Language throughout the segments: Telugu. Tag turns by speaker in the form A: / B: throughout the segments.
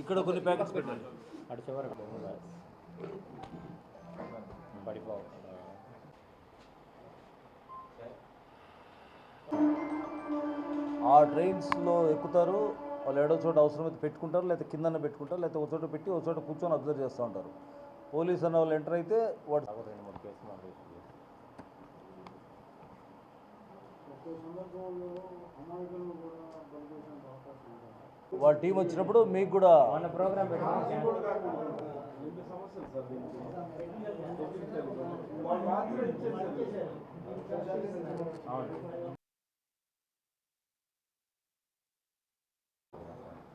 A: ఇక్కడ కొన్ని ప్యాకెట్స్ పెట్టండి.
B: అటు చివరికి పడిపోవు.
A: ఆ ట్రైన్స్లో ఎక్కుతారు వాళ్ళు ఏడో చోట అవసరం అయితే పెట్టుకుంటారు లేకపోతే కిందన పెట్టుకుంటారు లేకపోతే ఒక చోట పెట్టి ఒక చోట కూర్చొని అబ్జర్వ్ చేస్తూ ఉంటారు. పోలీస్ అన్న వాళ్ళు ఎంటర్ అయితే వాడు వాళ్ళ టీం వచ్చినప్పుడు మీకు కూడా
B: మొన్న ప్రోగ్రామ్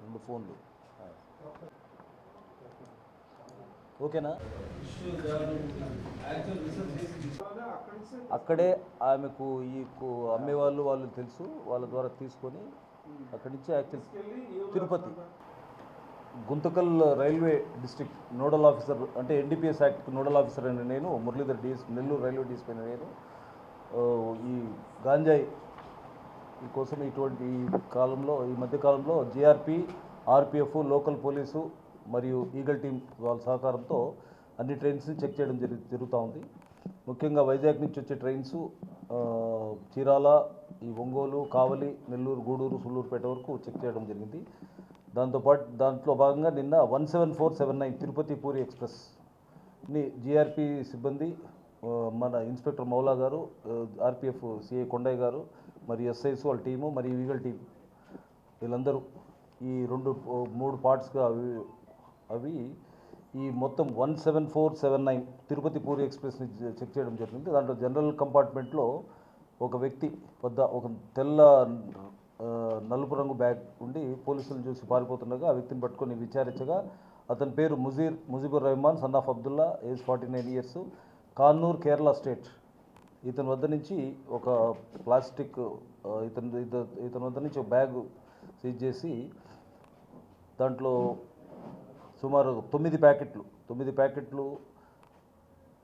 A: రెండు ఫోన్లు. ఓకేనా? అక్కడే ఆమెకు ఈ అమ్మేవాళ్ళు వాళ్ళు తెలుసు వాళ్ళ ద్వారా తీసుకొని అక్కడి నుంచి actual Tirupati. Guntakal railway district nodal officer అంటే ఎన్డీపీఎస్ యాక్ట్ నోడల్ ఆఫీసర్ అయిన నేను Muralidhar DS Nellore railway DSP అయిన నేను. ఈ గాంజాయి ఈ కోసం ఇటువంటి ఈ కాలంలో ఈ మధ్యకాలంలో జిఆర్పి ఆర్పిఎఫ్ లోకల్ పోలీసు మరియు ఈగల్ టీం వాళ్ళ సహకారంతో అన్ని ట్రైన్స్ని చెక్ చేయడం జరుగు జరుగుతూ ఉంది. ముఖ్యంగా వైజాగ్ నుంచి వచ్చే ట్రైన్స్ చీరాల ఈ ఒంగోలు కావలి నెల్లూరు గూడూరు సుళ్ళూరుపేట వరకు చెక్ చేయడం జరిగింది. దాంతోపాటు దాంట్లో భాగంగా నిన్న one seven four seven nine Tirupati Puri ఎక్స్ప్రెస్ని GRP సిబ్బంది మన ఇన్స్పెక్టర్ మౌలా గారు ఆర్పిఎఫ్ సిఐ కొండయ్య గారు మరి ఎస్ఐస్ వాళ్ళ టీము మరియు ఈగల్ టీం వీళ్ళందరూ ఈ రెండు మూడు పార్ట్స్గా అవి అవి ఈ మొత్తం one seven four seven nine Tirupati Puri ఎక్స్ప్రెస్ని check చేయడం జరిగింది. దాంట్లో జనరల్ కంపార్ట్మెంట్లో ఒక వ్యక్తి వద్ద ఒక తెల్ల నలుపు రంగు బ్యాగ్ ఉండి పోలీసులను చూసి పారిపోతుండగా ఆ వ్యక్తిని పట్టుకొని విచారించగా అతని పేరు Mujeer Mujibur Rahman son of Abdullah age forty nine years Kannur Kerala state. ఇతని వద్ద నుంచి ఒక ప్లాస్టిక్ ఇతని ఇత- ఇతని వద్ద నుంచి ఒక బ్యాగ్ సీజ్ చేసి దాంట్లో సుమారు తొమ్మిది ప్యాకెట్లు తొమ్మిది ప్యాకెట్లు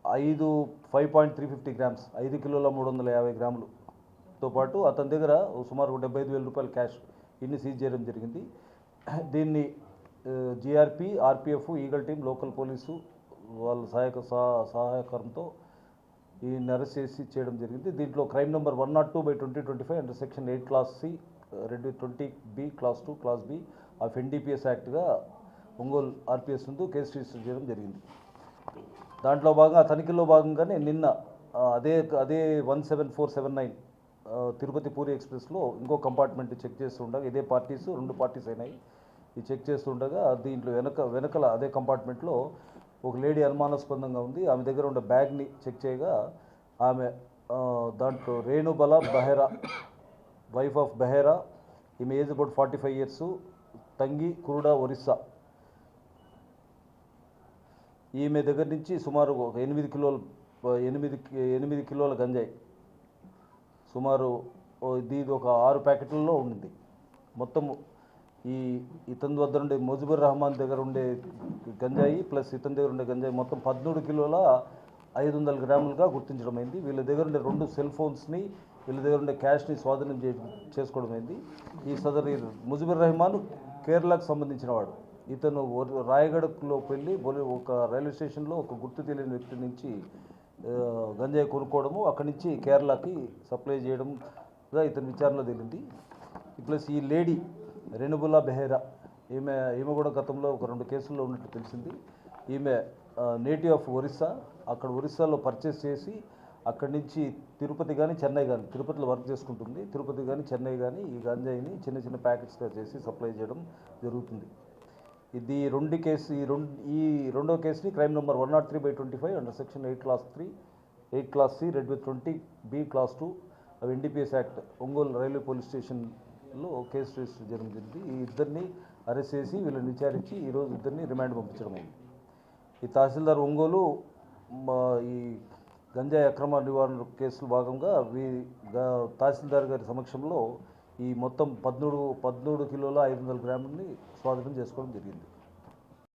A: ఐదు five point three fifty grams ఐదు కిలోల మూడు వందల యాభై గ్రాములతో పాటు అతని దగ్గర సుమారు ఒక డెబ్బై ఐదు వేల రూపాయలు క్యాష్ ఇన్ని సీజ్ చేయడం జరిగింది. దీన్ని GRP RPF Eagle team local police వాళ్ళ సహాయక సహా- సహాయకరంతో ఈ అరెస్ట్ చేసి చేయడం జరిగింది. దీంట్లో crime number one nought two by twenty twenty five under section eight class C రెండు twenty B class two class B of NDPS యాక్ట్గా Ongole RPS నందు కేసు రిజిస్టర్ చేయడం జరిగింది. దాంట్లో భాగంగా తనిఖీలో భాగంగానే నిన్న అదే అదే one seven four seven nine Tirupati Puri ఎక్స్ప్రెస్లో ఇంకో కంపార్ట్మెంట్ చెక్ చేస్తుండగా ఇదే పార్టీస్ రెండు పార్టీస్ అయినాయి. ఈ చెక్ చేస్తుండగా దీంట్లో వెనక వెనకల అదే కంపార్ట్మెంట్లో ఒక లేడీ అనుమానాస్పదంగా ఉంది. ఆమె దగ్గర ఉన్న బ్యాగ్ని చెక్ చేయగా ఆమె దాంట్లో రేణుబల బహెరా వైఫ్ ఆఫ్ బహెరా ఈమె age about forty five years Tangi Khurda Orissa ఈమె దగ్గర నుంచి సుమారు ఒక ఎనిమిది కిలోలు ఎనిమిది ఎనిమిది కిలోల గంజాయి. సుమారు ఇది దీది ఒక ఆరు ప్యాకెట్లలో ఉండింది. మొత్తము ఈ ఇతని వద్ద ఉండే ముజిబుర్ రహమాన్ దగ్గర ఉండే గంజాయి ప్లస్ ఇతని దగ్గర ఉండే గంజాయి మొత్తం పదమూడు కిలోల ఐదు వందల గ్రాములుగా గుర్తించడం అయింది వీళ్ళ దగ్గర ఉండే రెండు సెల్ ఫోన్స్ని వీళ్ళ దగ్గర ఉండే క్యాష్ని స్వాధీనం చే చేసుకోవడం అయింది ఈ సదరు ముజిబుర్ రహమాన్ కేరళకు సంబంధించిన వాడు. ఇతను రాయగడలోకి వెళ్ళి ఒక రైల్వే స్టేషన్లో ఒక గుర్తు తెలియని వ్యక్తి నుంచి గంజాయి కొనుక్కోవడము అక్కడి నుంచి కేరళకి సప్లై చేయడంగా ఇతని విచారణలో తేలింది. ప్లస్ ఈ లేడీ రెనుబుల్లా బెహేరా ఈమె ఈమె కూడా గతంలో ఒక రెండు కేసుల్లో ఉన్నట్టు తెలిసింది. ఈమె నేటివ్ ఆఫ్ ఒరిస్సా అక్కడ ఒరిస్సాలో పర్చేస్ చేసి అక్కడి నుంచి తిరుపతి కానీ చెన్నై కానీ తిరుపతిలో వర్క్ చేసుకుంటుంది. తిరుపతి కానీ చెన్నై కానీ ఈ గంజాయిని చిన్న చిన్న ప్యాకెట్స్గా చేసి సప్లై చేయడం జరుగుతుంది. ఇది రెండు కేసు ఈ రెండు ఈ రెండో కేసుని crime number one nought three by twenty five under section eight class three eight class C red with twenty B class two అవి NDPS act Ongole railway police స్టేషన్లో కేసు రిజిస్టర్ చేయడం జరిగింది. ఈ ఇద్దరిని అరెస్ట్ చేసి వీళ్ళని విచారించి ఈరోజు ఇద్దరిని రిమాండ్ పంపించడం అయింది. ఈ తహసీల్దార్ ఒంగోలు మా ఈ గంజాయి అక్రమ నివారణ కేసులో భాగంగా వీ తహసీల్దార్ గారి సమక్షంలో ఈ మొత్తం పద్మూడు పద్మూడు కిలోల ఐదు వందల గ్రాములని స్వాధీనం చేసుకోవడం జరిగింది.